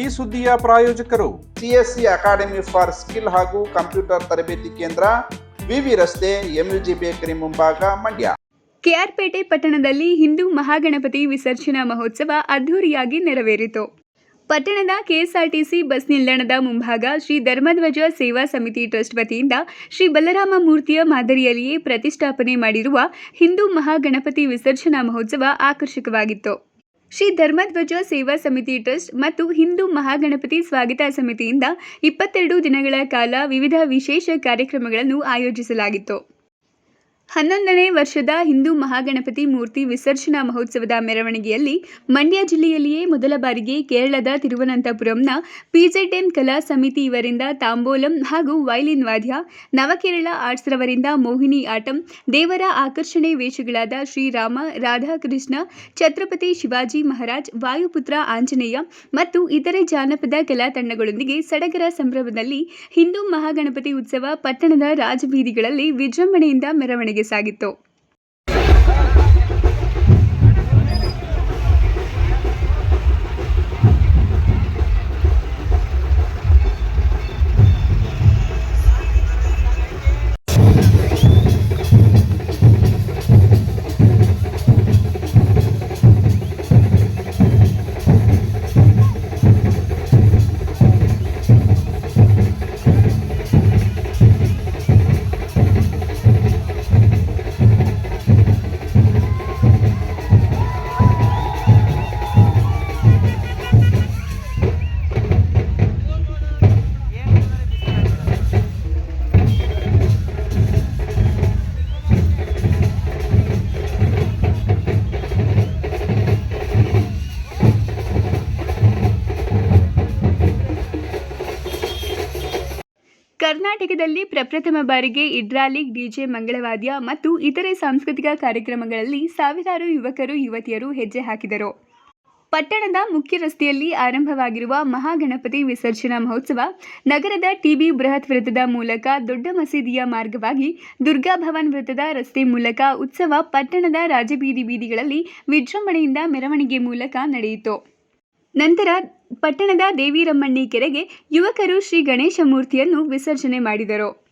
ಈ ಸುದ್ದಿಯ ಪ್ರಾಯೋಜಕರು ಸಿಎಸ್ಸಿ ಅಕಾಡೆಮಿ ಫಾರ್ ಸ್ಕಿಲ್ ಹಾಗೂ ಕಂಪ್ಯೂಟರ್ ತರಬೇತಿ ಕೇಂದ್ರ ವಿವಿ ರಸ್ತೆ ಎಂಯುಜಿ ಬೇಕರಿ ಮುಂಭಾಗ ಮಂಡ್ಯ. ಕೆಆರ್ಪೇಟೆ ಪಟ್ಟಣದಲ್ಲಿ ಹಿಂದೂ ಮಹಾಗಣಪತಿ ವಿಸರ್ಜನಾ ಮಹೋತ್ಸವ ಅದ್ಧೂರಿಯಾಗಿ ನೆರವೇರಿತು. ಪಟ್ಟಣದ ಕೆಎಸ್ಆರ್ಟಿಸಿ ಬಸ್ ನಿಲ್ದಾಣದ ಮುಂಭಾಗ ಶ್ರೀ ಧರ್ಮಧ್ವಜ ಸೇವಾ ಸಮಿತಿ ಟ್ರಸ್ಟ್ ವತಿಯಿಂದ ಶ್ರೀ ಬಲರಾಮ ಮೂರ್ತಿಯ ಮಾದರಿಯಲ್ಲಿಯೇ ಪ್ರತಿಷ್ಠಾಪನೆ ಮಾಡಿರುವ ಹಿಂದೂ ಮಹಾಗಣಪತಿ ವಿಸರ್ಜನಾ ಮಹೋತ್ಸವ ಆಕರ್ಷಕವಾಗಿತ್ತು. ಶ್ರೀ ಧರ್ಮಧ್ವಜ ಸೇವಾ ಸಮಿತಿ ಟ್ರಸ್ಟ್ ಮತ್ತು ಹಿಂದೂ ಮಹಾಗಣಪತಿ ಸ್ವಾಗತ ಸಮಿತಿಯಿಂದ ಇಪ್ಪತ್ತೆರಡು ದಿನಗಳ ಕಾಲ ವಿವಿಧ ವಿಶೇಷ ಕಾರ್ಯಕ್ರಮಗಳನ್ನು ಆಯೋಜಿಸಲಾಗಿತ್ತು. ಹನ್ನೊಂದನೇ ವರ್ಷದ ಹಿಂದೂ ಮಹಾಗಣಪತಿ ಮೂರ್ತಿ ವಿಸರ್ಜನಾ ಮಹೋತ್ಸವದ ಮೆರವಣಿಗೆಯಲ್ಲಿ ಮಂಡ್ಯ ಜಿಲ್ಲೆಯಲ್ಲಿಯೇ ಮೊದಲ ಬಾರಿಗೆ ಕೇರಳದ ತಿರುವನಂತಪುರಂನ ಪಿಜೆಡ್ಎನ್ ಕಲಾ ಸಮಿತಿ ಇವರಿಂದ ತಾಂಬೋಲಂ ಹಾಗೂ ವೈಲಿನ್ ವಾದ್ಯ, ನವಕೇರಳ ಆರ್ಟ್ಸ್ ರವರಿಂದ ಮೋಹಿನಿ ಆಟಂ, ದೇವರ ಆಕರ್ಷಣೆ ವೇಷಗಳಾದ ಶ್ರೀರಾಮ, ರಾಧಾಕೃಷ್ಣ, ಛತ್ರಪತಿ ಶಿವಾಜಿ ಮಹಾರಾಜ್, ವಾಯುಪುತ್ರ ಆಂಜನೇಯ ಮತ್ತು ಇತರೆ ಜಾನಪದ ಕಲಾ ತಂಡಗಳೊಂದಿಗೆ ಸಡಗರ ಸಂಭ್ರಮದಲ್ಲಿ ಹಿಂದೂ ಮಹಾಗಣಪತಿ ಉತ್ಸವ ಪಟ್ಟಣದ ರಾಜಬೀದಿಗಳಲ್ಲಿ ವಿಜೃಂಭಣೆಯಿಂದ ಮೆರವಣಿಗೆ ಸಾಗಿತ್ತು. ಕರ್ನಾಟಕದಲ್ಲಿ ಪ್ರಪ್ರಥಮ ಬಾರಿಗೆ ಇಡ್ರಾಲಿಕ್ ಡಿಜೆ ಮಂಗಳವಾದ್ಯ ಮತ್ತು ಇತರೆ ಸಾಂಸ್ಕೃತಿಕ ಕಾರ್ಯಕ್ರಮಗಳಲ್ಲಿ ಸಾವಿರಾರು ಯುವಕರು, ಯುವತಿಯರು ಹೆಜ್ಜೆ ಹಾಕಿದರು. ಪಟ್ಟಣದ ಮುಖ್ಯ ರಸ್ತೆಯಲ್ಲಿ ಆರಂಭವಾಗಿರುವ ಮಹಾಗಣಪತಿ ವಿಸರ್ಜನಾ ಮಹೋತ್ಸವ ನಗರದ ಟಿಬಿ ಬೃಹತ್ ವೃತ್ತದ ಮೂಲಕ ದೊಡ್ಡ ಮಸೀದಿಯ ಮಾರ್ಗವಾಗಿ ದುರ್ಗಾ ಭವನ್ ವೃತ್ತದ ರಸ್ತೆ ಮೂಲಕ ಉತ್ಸವ ಪಟ್ಟಣದ ರಾಜಬೀದಿ ಬೀದಿಗಳಲ್ಲಿ ವಿಜೃಂಭಣೆಯಿಂದ ಮೆರವಣಿಗೆ ಮೂಲಕ ನಡೆಯಿತು. ನಂತರ ಪಟ್ಟಣದ ದೇವಿರಮ್ಮಣ್ಣಿ ಕೆರೆಗೆ ಯುವಕರು ಶ್ರೀ ಗಣೇಶ ಮೂರ್ತಿಯನ್ನು ವಿಸರ್ಜನೆ ಮಾಡಿದರು.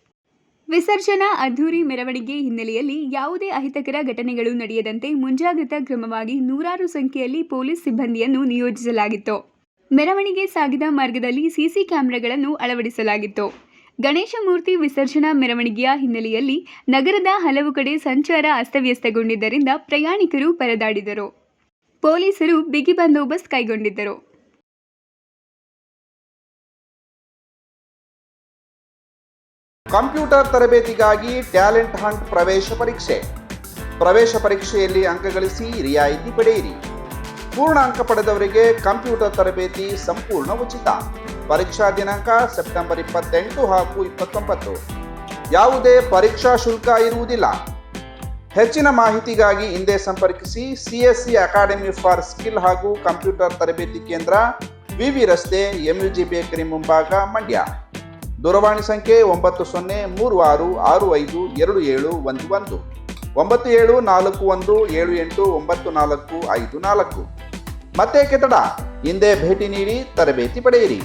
ವಿಸರ್ಜನಾ ಅದ್ಧೂರಿ ಮೆರವಣಿಗೆ ಹಿನ್ನೆಲೆಯಲ್ಲಿ ಯಾವುದೇ ಅಹಿತಕರ ಘಟನೆಗಳು ನಡೆಯದಂತೆ ಮುಂಜಾಗ್ರತಾ ಕ್ರಮವಾಗಿ ನೂರಾರು ಸಂಖ್ಯೆಯಲ್ಲಿ ಪೊಲೀಸ್ ಸಿಬ್ಬಂದಿಯನ್ನು ನಿಯೋಜಿಸಲಾಗಿತ್ತು. ಮೆರವಣಿಗೆ ಸಾಗಿದ ಮಾರ್ಗದಲ್ಲಿ ಸಿಸಿ ಕ್ಯಾಮೆರಾಗಳನ್ನು ಅಳವಡಿಸಲಾಗಿತ್ತು. ಗಣೇಶ ಮೂರ್ತಿ ವಿಸರ್ಜನಾ ಮೆರವಣಿಗೆಯ ಹಿನ್ನೆಲೆಯಲ್ಲಿ ನಗರದ ಹಲವು ಕಡೆ ಸಂಚಾರ ಅಸ್ತವ್ಯಸ್ತಗೊಂಡಿದ್ದರಿಂದ ಪ್ರಯಾಣಿಕರು ಪರದಾಡಿದರು. ಪೊಲೀಸರು ಬಿಗಿ ಬಂದೋಬಸ್ತ್ ಕೈಗೊಂಡಿದ್ದರು. ಕಂಪ್ಯೂಟರ್ ತರಬೇತಿಗಾಗಿ ಟ್ಯಾಲೆಂಟ್ ಹಂಟ್ ಪ್ರವೇಶ ಪರೀಕ್ಷೆ. ಪ್ರವೇಶ ಪರೀಕ್ಷೆಯಲ್ಲಿ ಅಂಕಗಳಿಸಿ ರಿಯಾಯಿತಿ ಪಡೆಯಿರಿ. ಪೂರ್ಣ ಅಂಕ ಪಡೆದವರಿಗೆ ಕಂಪ್ಯೂಟರ್ ತರಬೇತಿ ಸಂಪೂರ್ಣ ಉಚಿತ. ಪರೀಕ್ಷಾ ದಿನಾಂಕ ಸೆಪ್ಟೆಂಬರ್ ಇಪ್ಪತ್ತೆಂಟು ಹಾಗೂ ಇಪ್ಪತ್ತೊಂಬತ್ತು. ಯಾವುದೇ ಪರೀಕ್ಷಾ ಶುಲ್ಕ ಇರುವುದಿಲ್ಲ. ಹೆಚ್ಚಿನ ಮಾಹಿತಿಗಾಗಿ ಹಿಂದೆ ಸಂಪರ್ಕಿಸಿ ಸಿಎಸ್ಸಿ ಅಕಾಡೆಮಿ ಫಾರ್ ಸ್ಕಿಲ್ ಹಾಗೂ ಕಂಪ್ಯೂಟರ್ ತರಬೇತಿ ಕೇಂದ್ರ ವಿವಿ ರಸ್ತೆ ಎಂಯುಜಿ ಬೇಕರಿ ಮುಂಭಾಗ, ಮಂಡ್ಯ. ದೂರವಾಣಿ ಸಂಖ್ಯೆ ಒಂಬತ್ತು ಸೊನ್ನೆ ಮೂರು ಆರು ಆರು ಐದು ಎರಡು ಏಳು ಒಂದು ಒಂದು. ಒಂಬತ್ತು ಏಳು ನಾಲ್ಕು ಒಂದು ಏಳು ಎಂಟು ಒಂಬತ್ತು ನಾಲ್ಕು ಐದು ನಾಲ್ಕು. ಮತ್ತೆ ಕೆತ್ತಡ, ಹಿಂದೆ ಭೇಟಿ ನೀಡಿ ತರಬೇತಿ ಪಡೆಯಿರಿ.